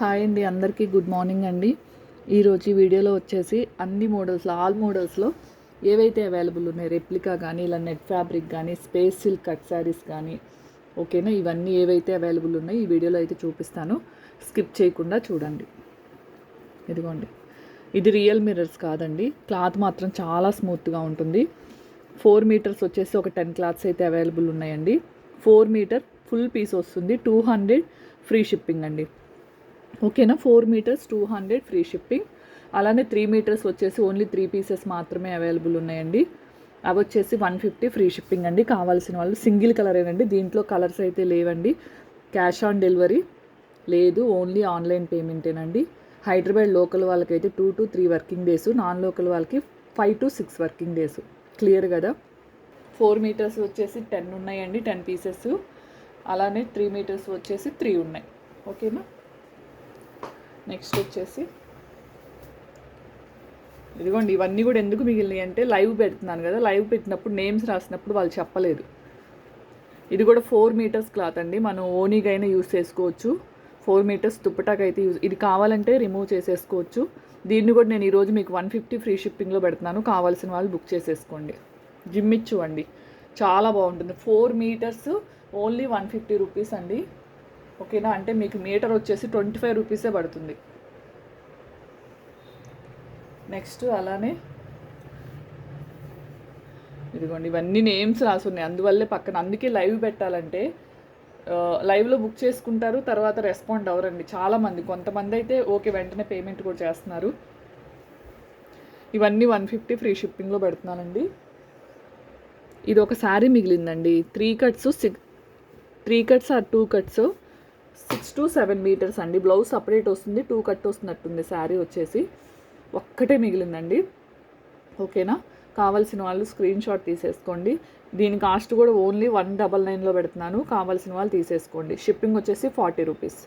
Hi అండి అందరికీ good morning అండి. ఈరోజు ఈ వీడియోలో వచ్చేసి అన్ని మోడల్స్లో ఆల్ మోడల్స్లో ఏవైతే అవైలబుల్ ఉన్నాయి రెప్లికా కానీ ఇలా నెట్ ఫ్యాబ్రిక్ కానీ స్పేస్ సిల్క్ కట్ శారీస్ కానీ ఓకేనా ఇవన్నీ ఏవైతే అవైలబుల్ ఉన్నాయో ఈ వీడియోలో అయితే చూపిస్తాను. స్కిప్ చేయకుండా చూడండి. ఇదిగోండి. ఇది రియల్ మిర్రర్స్ కాదండి. క్లాత్ మాత్రం చాలా స్మూత్గా ఉంటుంది. ఫోర్ మీటర్స్ వచ్చేసి ఒక టెన్ క్లాత్స్ అయితే అవైలబుల్ ఉన్నాయండి. ఫోర్ మీటర్ ఫుల్ పీస్ వస్తుంది. టూ హండ్రెడ్ ఫ్రీ షిప్పింగ్ అండి. ఓకేనా? Four metres two hundred free shipping. అలానే త్రీ మీటర్స్ వచ్చేసి ఓన్లీ త్రీ పీసెస్ మాత్రమే అవైలబుల్ ఉన్నాయండి. అవి వచ్చేసి వన్ ఫిఫ్టీ ఫ్రీ షిప్పింగ్ అండి. కావాల్సిన వాళ్ళు సింగిల్ కలరేనండి దీంట్లో కలర్స్ అయితే లేవండి. క్యాష్ ఆన్ డెలివరీ లేదు. ఓన్లీ ఆన్లైన్ పేమెంటేనండి. హైదరాబాద్ లోకల్ వాళ్ళకైతే two to three working days non local వాళ్ళకి five to six working days. Clear కదా? ఫోర్ మీటర్స్ వచ్చేసి టెన్ ఉన్నాయండి టెన్ పీసెస్. అలానే త్రీ మీటర్స్ వచ్చేసి త్రీ ఉన్నాయి. ఓకేనా? నెక్స్ట్ వచ్చేసి. ఇదిగోండి ఇవన్నీ కూడా ఎందుకు మిగిలినాయి అంటే లైవ్ పెడుతున్నాను కదా లైవ్ పెట్టినప్పుడు నేమ్స్ రాసినప్పుడు వాళ్ళు చెప్పలేదు. ఇది కూడా ఫోర్ మీటర్స్ క్లాత్ అండి మనం ఓనీగైనా యూస్ చేసుకోవచ్చు. ఫోర్ మీటర్స్ దుప్పటాకైతే యూజ్ ఇది కావాలంటే రిమూవ్ చేసేసుకోవచ్చు. దీన్ని కూడా నేను ఈరోజు మీకు వన్ ఫిఫ్టీ ఫ్రీ షిప్పింగ్లో పెడుతున్నాను కావాల్సిన వాళ్ళు బుక్ చేసేసుకోండి. జిమ్మిచ్చు అండి చాలా బాగుంటుంది. Four metres only one fifty rupees అండి. ఓకేనా? అంటే మీకు మీటర్ వచ్చేసి ట్వంటీ ఫైవ్ రూపీసే పడుతుంది. నెక్స్ట్ అలానే ఇదిగోండి ఇవన్నీ నేమ్స్ రాసున్నాయి. అందువల్లే పక్కన అందుకే లైవ్ పెట్టాలంటే లైవ్లో బుక్ చేసుకుంటారు తర్వాత రెస్పాండ్ అవ్వరండి. చాలామంది కొంతమంది అయితే ఓకే వెంటనే పేమెంట్ కూడా చేస్తున్నారు. ఇవన్నీ వన్ ఫిఫ్టీ ఫ్రీ షిప్పింగ్లో పెడుతున్నానండి. ఇది ఒక sari మిగిలిందండి. Three cuts six three cuts or two cuts? Six to seven metres అండి. బ్లౌజ్ సపరేట్ వస్తుంది టూ కట్ వస్తున్నట్టుంది శారీ వచ్చేసి. ఒక్కటే మిగిలిందండి. ఓకేనా? కావాల్సిన వాళ్ళు స్క్రీన్ షాట్ తీసేసుకోండి. దీని కాస్ట్ కూడా ఓన్లీ వన్ డబల్ నైన్లో పెడుతున్నాను. కావాల్సిన వాళ్ళు తీసేసుకోండి. షిప్పింగ్ వచ్చేసి forty rupees.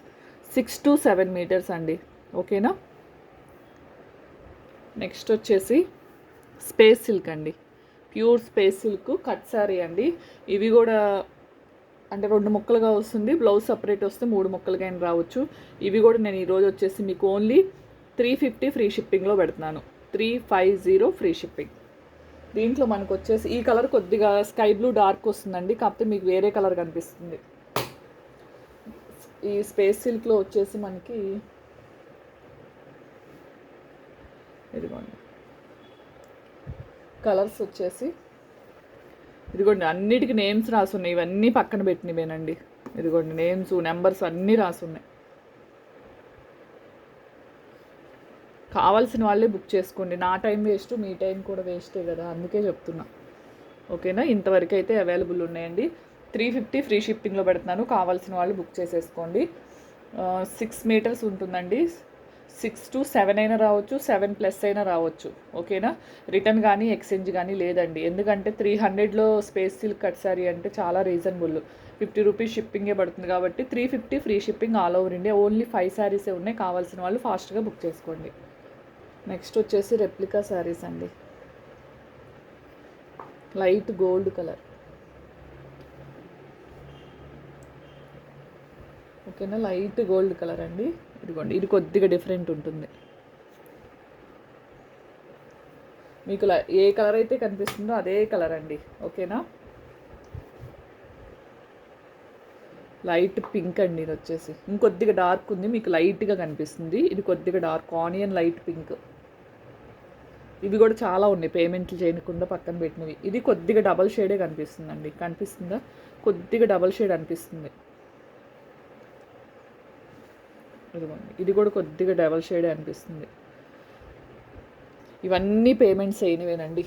Six to seven metres అండి. ఓకేనా? నెక్స్ట్ వచ్చేసి స్పేస్ సిల్క్ అండి. Pure space silk cut sari అండి. ఇవి కూడా అంటే రెండు ముక్కలుగా వస్తుంది బ్లౌజ్ సపరేట్ వస్తే మూడు ముక్కలుగా అయినా రావచ్చు. ఇవి కూడా నేను ఈరోజు వచ్చేసి మీకు ఓన్లీ త్రీ ఫిఫ్టీ ఫ్రీ షిప్పింగ్లో పెడుతున్నాను. Three five zero free shipping దీంట్లో మనకు వచ్చేసి ఈ కలర్ కొద్దిగా స్కై బ్లూ డార్క్ వస్తుందండి కాకపోతే మీకు వేరే కలర్ కనిపిస్తుంది. ఈ స్పేస్ సిల్క్లో వచ్చేసి మనకి ఇదిగోండి. కలర్స్ వచ్చేసి ఇదిగోండి అన్నిటికీ నేమ్స్ రాసున్నాయి. ఇవన్నీ పక్కన పెట్టినవేనండి. ఇదిగోండి నేమ్స్ నెంబర్స్ అన్నీ రాసున్నాయి. కావాల్సిన వాళ్ళే బుక్ చేసుకోండి. నా టైం వేస్ట్ మీ టైం కూడా వేస్టే కదా అందుకే చెప్తున్నా. ఓకేనా? ఇంతవరకు అయితే అవైలబుల్ ఉన్నాయండి. త్రీ ఫిఫ్టీ ఫ్రీ షిప్పింగ్లో పెడుతున్నాను. కావాల్సిన వాళ్ళు బుక్ చేసేసుకోండి. సిక్స్ మీటర్స్ ఉంటుందండి. సిక్స్ టు సెవెన్ అయినా రావచ్చు సెవెన్ ప్లస్ అయినా రావచ్చు. ఓకేనా? రిటర్న్ కానీ ఎక్స్చేంజ్ కానీ లేదండి. ఎందుకంటే త్రీ హండ్రెడ్లో స్పేస్ సిల్క్ కట్ సారీ అంటే చాలా రీజనబుల్. ఫిఫ్టీ రూపీస్ షిప్పింగే పడుతుంది కాబట్టి three fifty free shipping all over India. Only five శారీసే ఉన్నాయి. కావాల్సిన వాళ్ళు ఫాస్ట్గా బుక్ చేసుకోండి. నెక్స్ట్ వచ్చేసి రెప్లికా శారీస్ అండి. Light gold colour. ఓకేనా? లైట్ గోల్డ్ కలర్ అండి. ఇదిగోండి ఇది కొద్దిగా డిఫరెంట్ ఉంటుంది. మీకు ఏ కలర్ అయితే కనిపిస్తుందో అదే కలర్ అండి ఓకేనా? లైట్ పింక్ అండి ఇది వచ్చేసి. ఇంకొద్దిగా డార్క్ ఉంది మీకు లైట్గా కనిపిస్తుంది. ఇది కొద్దిగా డార్క్ ఆనియన్ లైట్ పింక్ ఇవి కూడా చాలా ఉన్నాయి పేమెంట్లు చేయకుండా పక్కన పెట్టినవి. ఇది కొద్దిగా డబల్ షేడే కనిపిస్తుందండి. కనిపిస్తుందా? కొద్దిగా డబల్ షేడ్ అనిపిస్తుంది. ఇదిగోండి. ఇది కూడా కొద్దిగా డబల్ షేడ్ అనిపిస్తుంది. ఇవన్నీ పేమెంట్స్ అయినవేనండి.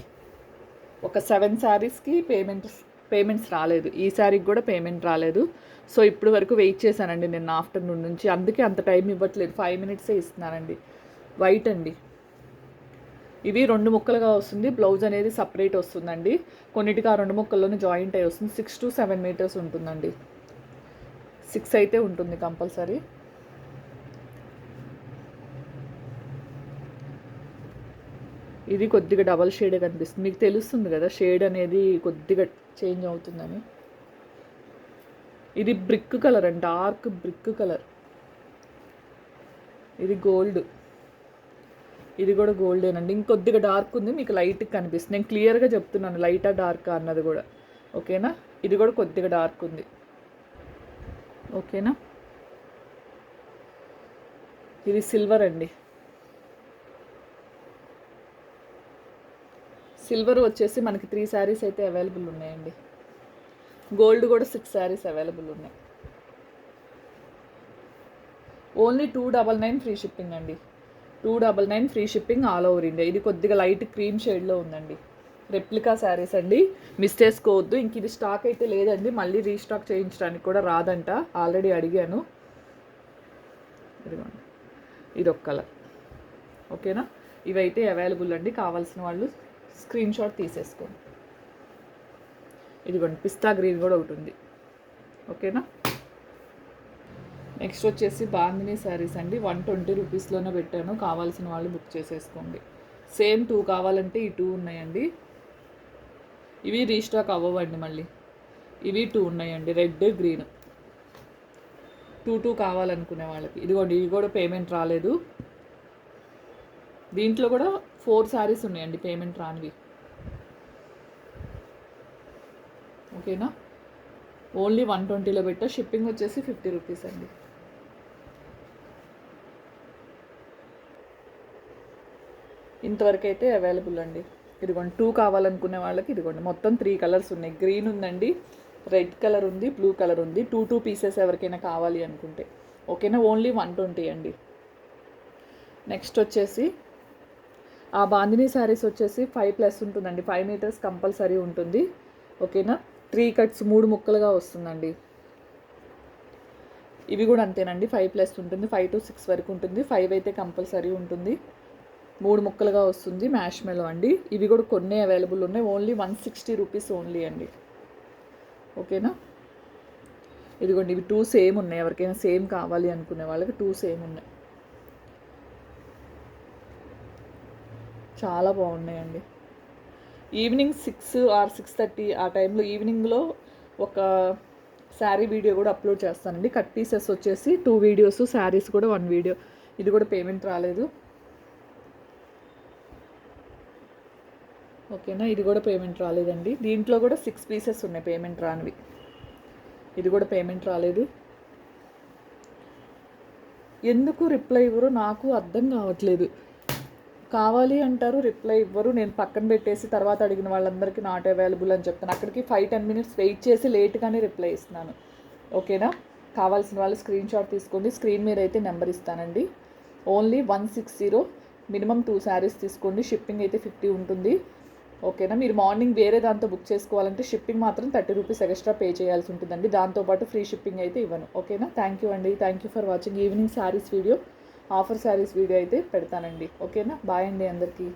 ఒక సెవెన్ శారీస్కి పేమెంట్స్ పేమెంట్స్ రాలేదు. ఈ శారీకి కూడా పేమెంట్ రాలేదు. సో ఇప్పుడు వరకు వెయిట్ చేశానండి నిన్న ఆఫ్టర్నూన్ నుంచి. అందుకే అంత టైం ఇవ్వట్లేదు. ఫైవ్ మినిట్సే ఇస్తున్నానండి. వైట్ అండి. ఇవి రెండు ముక్కలుగా వస్తుంది. బ్లౌజ్ అనేది సపరేట్ వస్తుందండి. కొన్నిటికి ఆ రెండు ముక్కల్లోనే జాయింట్ అయి వస్తుంది. సిక్స్ టు సెవెన్ మీటర్స్ ఉంటుందండి. సిక్స్ అయితే ఉంటుంది కంపల్సరీ. ఇది కొద్దిగా డబల్ షేడే కనిపిస్తుంది. మీకు తెలుస్తుంది కదా షేడ్ అనేది కొద్దిగా చేంజ్ అవుతుందని. ఇది బ్రిక్ కలర్ అండి డార్క్ బ్రిక్ కలర్ ఇది గోల్డ్ ఇది కూడా గోల్డేనండి ఇంకొద్దిగా డార్క్ ఉంది మీకు లైట్ కనిపిస్తుంది. నేను క్లియర్గా చెప్తున్నాను లైటా డార్క్ అన్నది కూడా. ఓకేనా ఇది కూడా కొద్దిగా డార్క్ ఉంది. ఓకేనా ఇది సిల్వర్ అండి. సిల్వర్ వచ్చేసి మనకి త్రీ శారీస్ అయితే అవైలబుల్ ఉన్నాయండి. గోల్డ్ కూడా సిక్స్ శారీస్ అవైలబుల్ ఉన్నాయి. Only two double nine free shipping అండి. Two double nine free shipping all over India ఇది కొద్దిగా లైట్ క్రీమ్ షేడ్లో ఉందండి. రెప్లికా శారీస్ అండి. మిస్ చేసుకోవద్దు ఇంక ఇది స్టాక్ అయితే లేదండి. మళ్ళీ రీస్టాక్ చేయించడానికి కూడా రాదంట. ఆల్రెడీ అడిగాను. ఇదిగోండి. ఇది ఒక కలర్ ఓకేనా ఇవైతే అవైలబుల్ అండి. కావాల్సిన వాళ్ళు స్క్రీన్ షాట్ తీసేసుకోండి ఇదిగోండి పిస్తా గ్రీన్ కూడా ఒకటి ఉంది. ఓకేనా? నెక్స్ట్ వచ్చేసి బాందినీ శారీస్ అండి. వన్ ట్వంటీ రూపీస్లోనే పెట్టాను. కావాల్సిన వాళ్ళు బుక్ చేసేసుకోండి. సేమ్ టూ కావాలంటే ఈ టూ ఉన్నాయండి. ఇవి రీస్టాక్ అవ్వవండి మళ్ళీ. ఇవి టూ ఉన్నాయండి. Red green. టూ టూ కావాలనుకునే వాళ్ళకి. ఇదిగోండి ఇవి కూడా పేమెంట్ రాలేదు. దీంట్లో కూడా ఫోర్ శారీస్ ఉన్నాయండి పేమెంట్ రానివి. ఓకేనా? ఓన్లీ వన్ ట్వంటీలో పెట్టా షిప్పింగ్ వచ్చేసి ఫిఫ్టీ రూపీస్ అండి. ఇంతవరకు అయితే అవైలబుల్ అండి. ఇదిగోండి టూ కావాలనుకునే వాళ్ళకి ఇదిగోండి మొత్తం త్రీ కలర్స్ ఉన్నాయి. గ్రీన్ ఉందండి రెడ్ కలర్ ఉంది బ్లూ కలర్ ఉంది. టూ టూ పీసెస్ ఎవరికైనా కావాలి అనుకుంటే. ఓకేనా? ఓన్లీ వన్ ట్వంటీ అండి. నెక్స్ట్ వచ్చేసి ఆ బాందినీ శారీస్ వచ్చేసి ఫైవ్ ప్లస్ ఉంటుందండి. ఫైవ్ మీటర్స్ కంపల్సరీ ఉంటుంది. ఓకేనా? త్రీ కట్స్ మూడు ముక్కలుగా వస్తుందండి. ఇవి కూడా అంతేనండి. ఫైవ్ ప్లస్ ఉంటుంది. ఫైవ్ టు సిక్స్ వరకు ఉంటుంది. ఫైవ్ అయితే కంపల్సరీ ఉంటుంది. మూడు ముక్కలుగా వస్తుంది. మ్యాష్ మెలో అండి. ఇవి కూడా కొన్ని అవైలబుల్ ఉన్నాయి. Only one sixty rupees only అండి. ఓకేనా? ఇదిగోండి. ఇవి టూ సేమ్ ఉన్నాయి. ఎవరికైనా సేమ్ కావాలి అనుకునే వాళ్ళకి టూ సేమ్ ఉన్నాయి. చాలా బాగున్నాయండి. Evening six or six thirty ఆ టైంలో ఈవినింగ్లో ఒక శారీ వీడియో కూడా అప్లోడ్ చేస్తానండి. కట్ పీసెస్ వచ్చేసి టూ వీడియోస్ శారీస్ కూడా వన్ వీడియో ఇది కూడా పేమెంట్ రాలేదు. ఓకేనా ఇది కూడా పేమెంట్ రాలేదండి. దీంట్లో కూడా సిక్స్ పీసెస్ ఉన్నాయి పేమెంట్ రానివి. ఇది కూడా పేమెంట్ రాలేదు. ఎందుకు రిప్లై ఇవ్వరో నాకు అర్థం కావట్లేదు. కావాలి అంటారు రిప్లై ఇవ్వరు. నేను పక్కన పెట్టేసి తర్వాత అడిగిన వాళ్ళందరికీ నాట్ అవైలబుల్ అని చెప్తాను. అక్కడికి ఫైవ్ టెన్ మినిట్స్ వెయిట్ చేసి లేట్గానే రిప్లై ఇస్తున్నాను. ఓకేనా కావాల్సిన వాళ్ళు స్క్రీన్ షాట్ తీసుకోండి. స్క్రీన్ మీద అయితే నెంబర్ ఇస్తానండి. Only one six zero minimum two saris తీసుకోండి. షిప్పింగ్ అయితే ఫిఫ్టీ ఉంటుంది. ఓకేనా మీరు మార్నింగ్ వేరే దాంతో బుక్ చేసుకోవాలంటే షిప్పింగ్ మాత్రం థర్టీ రూపీస్ ఎక్స్ట్రా పే చేయాల్సి ఉంటుందండి. దాంతోపాటు ఫ్రీ షిప్పింగ్ అయితే ఇవ్వను. ఓకేనా థ్యాంక్ యూ అండి. Thank you for watching evening saris video offer saris video అయితే పెడతానండి. ఓకేనా? బాయ్ అండి అందరికీ.